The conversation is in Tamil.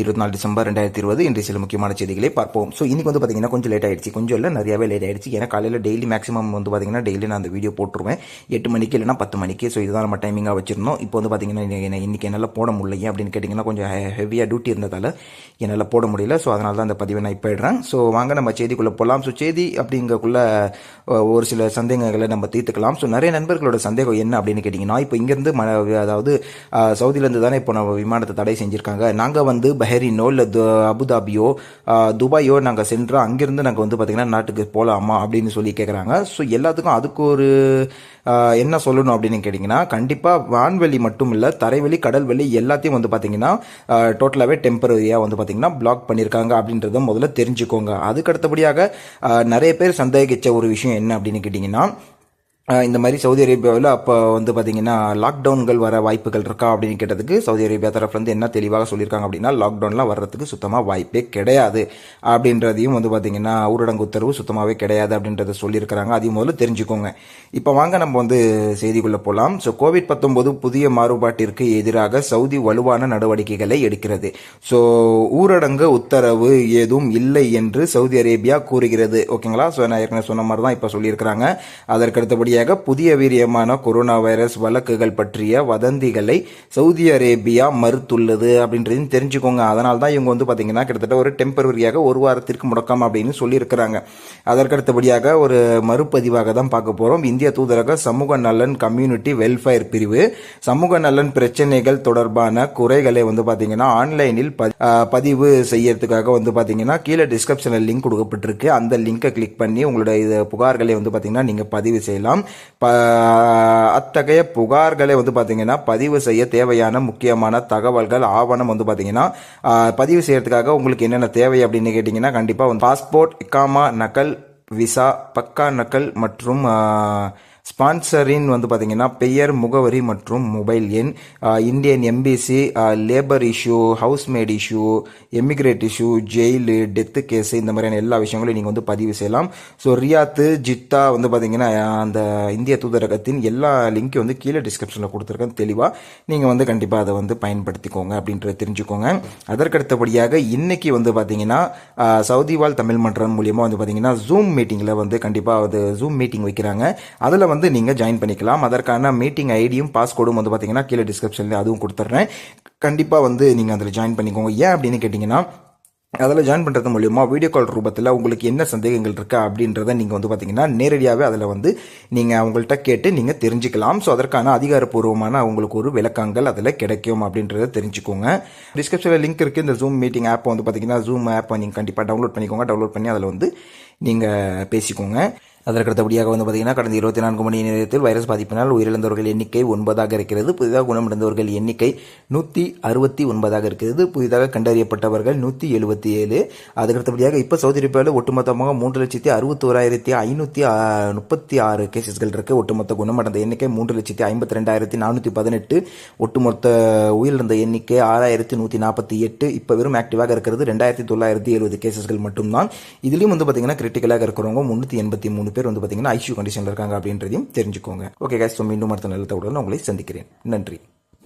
இருபத்தி நாலு டிசம்பர் ரெண்டாயிரத்தி இருபது. இன்றைய சில முக்கியமான செய்திகளை பார்ப்போம். ஸோ இன்றைக்கி வந்து பார்த்தீங்கன்னா கொஞ்சம் லேட் ஆயிடுச்சு. கொஞ்சம் இல்லை நிறையவே லேட் ஆயிடுச்சு. ஏன்னா காலையில் டெய்லி மேக்ஸிமம் வந்து பார்த்தீங்கன்னா டெய்லி நான் அந்த வீடியோ போட்டுருவேன். எட்டு மணிக்கு இல்லைனா பத்து மணிக்கு. ஸோ இதுதான் நம்ம டைமிங்காக வச்சிருந்தோம். இப்போ வந்து பார்த்தீங்கன்னா இன்னைக்கு- இன்னைக்கு என்னால் போட முடியல ஏன் அப்படின்னு கேட்டிங்கன்னா கொஞ்சம் ஹெவியாக டியூட்டி இருந்ததால் என்னால் போட முடியல. ஸோ அதனால தான் அந்த பதிவை நான் இப்போ இடுறேன். ஸோ வாங்க நம்ம செய்திக்குள்ளே போகலாம் ஸோ செய்தி அப்படிங்கக்குள்ள ஒரு சில சந்தேகங்களை நம்ம தீர்த்துக்கலாம். ஸோ நிறைய நண்பர்களோட சந்தேகம் என்ன அப்படின்னு கேட்டிங்கன்னா இப்போ இங்கேருந்து ம அதாவது சவுதியிலேருந்து தானே இப்போ நம்ம விமானத்தை தடை செஞ்சுருக்காங்க. நாங்கள் வந்து பஹரினோ இல்லை அபுதாபியோ துபாயோ நாங்கள் சென்று அங்கேருந்து நாங்கள் வந்து பார்த்திங்கன்னா நாட்டுக்கு போகலாமா அப்படின்னு சொல்லி கேட்குறாங்க ஸோ எல்லாத்துக்கும் அதுக்கு ஒரு என்ன சொல்லணும் அப்படின்னு கேட்டிங்கன்னா கண்டிப்பாக வான்வெளி மட்டும் இல்லை தரைவெளி கடல்வெளி எல்லாத்தையும் வந்து பார்த்தீங்கன்னா டோட்டலாகவே டெம்பரரியாக வந்து பார்த்தீங்கன்னா பிளாக் பண்ணியிருக்காங்க அப்படின்றத முதல்ல தெரிஞ்சுக்கோங்க. அதுக்கு அடுத்தபடியாக நிறைய பேர் சந்தேகிச்ச ஒரு விஷயம் என்ன அப்படின்னு கேட்டிங்கன்னா இந்த மாதிரி சவுதி அரேபியாவில் அப்போ வந்து பார்த்தீங்கன்னா லாக்டவுன்கள் வர வாய்ப்புகள் இருக்கா அப்படின்னு கேட்டதுக்கு சவுதி அரேபியா தரப்புலேருந்து என்ன தெளிவாக சொல்லியிருக்காங்க அப்படின்னா லாக்டவுன்லாம் வர்றதுக்கு சுத்தமாக வாய்ப்பே கிடையாது. அப்படின்றதையும் வந்து பார்த்தீங்கன்னா ஊரடங்கு உத்தரவு சுத்தமாகவே கிடையாது அப்படின்றத சொல்லியிருக்கிறாங்க. அதையும் முதல்ல தெரிஞ்சுக்கோங்க. இப்போ வாங்க நம்ம வந்து செய்திக்குள்ளே போகலாம் ஸோ கோவிட் பத்தொம்போது புதிய மாறுபாட்டிற்கு எதிராக சவுதி வலுவான நடவடிக்கைகளை எடுக்கிறது. ஸோ ஊரடங்கு உத்தரவு ஏதும் இல்லை என்று சவுதி அரேபியா கூறுகிறது. ஓகேங்களா ஸோ நான் ஏற்கனவே சொன்ன மாதிரி தான் இப்போ சொல்லியிருக்கிறாங்க. அதற்கு அடுத்தபடியாக புதிய வீரியமான கொரோனா வைரஸ் வழக்குகள் பற்றிய வதந்திகளை சவுதி அரேபியா மறுத்துள்ளது அப்படின்றதையும் தெரிஞ்சுக்கோங்க. அதனால தான் இவங்க வந்து பார்த்தீங்கன்னா கிட்டத்தட்ட ஒரு டெம்பரரியாக ஒரு வாரத்திற்கு முடக்கம் அப்படின்னு சொல்லியிருக்கிறாங்க. அதற்கு அடுத்தபடியாக ஒரு மறுபதிவாக தான் பார்க்க போகிறோம் இந்திய தூதரக சமூக நலன் கம்யூனிட்டி வெல்ஃபேர் பிரிவு. சமூக நலன் பிரச்சனைகள் தொடர்பான குறைகளை வந்து பார்த்தீங்கன்னா ஆன்லைனில் பதிவு செய்யறதுக்காக வந்து பார்த்தீங்கன்னா கீழே டிஸ்கிரிப்ஷனில் லிங்க் கொடுக்கப்பட்டிருக்கு. அந்த லிங்கை கிளிக் பண்ணி உங்களோட இது புகார்களை வந்து பார்த்தீங்கன்னா நீங்கள் பதிவு செய்யலாம். அத்தகைய புகார்களை வந்து பார்த்தீங்கன்னா பதிவு செய்ய தேவையான முக்கியமான தகவல்கள் ஆவணம் வந்து பார்த்தீங்கன்னா பதிவு செய்யறதுக்காக உங்களுக்கு என்னென்ன தேவை அப்படின்னு கேட்டிங்கன்னா கண்டிப்பாக வந்து பாஸ்போர்ட் இக்காமா நகல் விசா பக்கா நகல் மற்றும் ஸ்பான்சரின் வந்து பார்த்தீங்கன்னா பெயர் முகவரி மற்றும் மொபைல் எண் Indian MBC labour issue housemate issue emigrate issue jail death case இந்த மாதிரியான எல்லா விஷயங்களையும் நீங்கள் வந்து பதிவு செய்யலாம். ஸோ ரியாத்து ஜித்தா வந்து பார்த்தீங்கன்னா அந்த இந்திய தூதரகத்தின் எல்லா லிங்க்கும் வந்து கீழே டிஸ்கிரிப்ஷனில் கொடுத்துருக்கேன். தெளிவாக நீங்கள் வந்து கண்டிப்பாக அதை வந்து பயன்படுத்திக்கோங்க அப்படின்றத தெரிஞ்சுக்கோங்க. அதற்கடுத்தபடியாக இன்னைக்கு வந்து பார்த்தீங்கன்னா சவுதி வாழ் தமிழ் மன்றம் மூலியமாக வந்து பார்த்தீங்கன்னா ஜூம் மீட்டிங்கில் வந்து கண்டிப்பாக அது ஜூம் மீட்டிங் வைக்கிறாங்க. அதில் வந்து வந்து நீங்கள் ஜாயின் பண்ணிக்கலாம். அதற்கான மீட்டிங் ஐடியும் பாஸ்கோடும் வந்து பார்த்தீங்கன்னா கீழே டிஸ்கிரிப்ஷனில் அதுவும் கொடுத்துட்றேன். கண்டிப்பாக வந்து நீங்கள் அதில் ஜாயின் பண்ணிக்கோங்க. ஏன் அப்படின்னு கேட்டிங்கன்னா அதில் ஜாயின் பண்ணுறது மூலியமா வீடியோ கால் ரூபத்தில் உங்களுக்கு என்ன சந்தேகங்கள் இருக்கா அப்படின்றத நீங்கள் வந்து பார்த்தீங்கன்னா நேரடியாகவே அதில் வந்து நீங்கள் அவங்கள்ட்ட கேட்டு நீங்கள் தெரிஞ்சுக்கலாம். ஸோ அதற்கான அதிகாரப்பூர்வமான உங்களுக்கு ஒரு விளக்கங்கள் அதில் கிடைக்கும் அப்படின்றத தெரிஞ்சுக்கோங்க. டிஸ்கிரிப்ஷனில் லிங்க் இருக்குது இந்த ஜூம் மீட்டிங் ஆப் வந்து பார்த்தீங்கன்னா ஜூம் ஆப்பை நீங்கள் கண்டிப்பாக டவுன்லோட் பண்ணிக்கோங்க. டவுன்லோட் பண்ணி அதில் வந்து நீங்கள் பேசிக்கோங்க. அதற்கு அடுத்தபடியாக வந்து பார்த்தீங்கன்னா கடந்த இருபத்தி நான்கு மணி நேரத்தில் வைரஸ் பாதிப்பினால் உயிரிழந்தவர்கள் எண்ணிக்கை ஒன்பதாக இருக்கிறது. புதிதாக குணமடைந்தவர்கள் எண்ணிக்கை நூற்றி அறுபத்தி ஒன்பதாக இருக்கிறது. புதிதாக கண்டறியப்பட்டவர்கள் நூற்றி எழுபத்தி ஏழு. அதுக்கு அடுத்தபடியாக இப்போ சவுதி அரேபியாவில் ஒட்டுமொத்தமாக மூன்று லட்சத்தி அறுபத்தோராயிரத்தி ஐநூற்றி முப்பத்தி ஆறு கேசஸ்கள் இருக்குது ஒட்டுமொத்த குணமடைந்த எண்ணிக்கை மூன்று லட்சத்தி ஐம்பத்தி ரெண்டாயிரத்தி நானூற்றி பதினெட்டு. ஒட்டுமொத்த உயிரிழந்த எண்ணிக்கை ஆறாயிரத்தி நூற்றி நாற்பத்தி எட்டு. இப்போ வெறும் ஆக்டிவாக இருக்கிறது. ரெண்டாயிரத்தி தொள்ளாயிரத்தி எழுபது கேசஸ்கள் மட்டும்தான். இதுலேயும் வந்து பார்த்தீங்கன்னா கிரிட்டிக்கலாக இருக்கிறவங்க முந்நூற்றி எண்பத்தி மூணு பேர் வந்து பார்த்தீங்கன்னா ஐசியூ கண்டிஷனில் இருக்காங்க அப்படின்றதையும் தெரிஞ்சுக்கோங்க. ஓகே கேஸ் மீண்டும் அடுத்த நல்ல தகவலுடன் உங்களை சந்திக்கிறேன். நன்றி.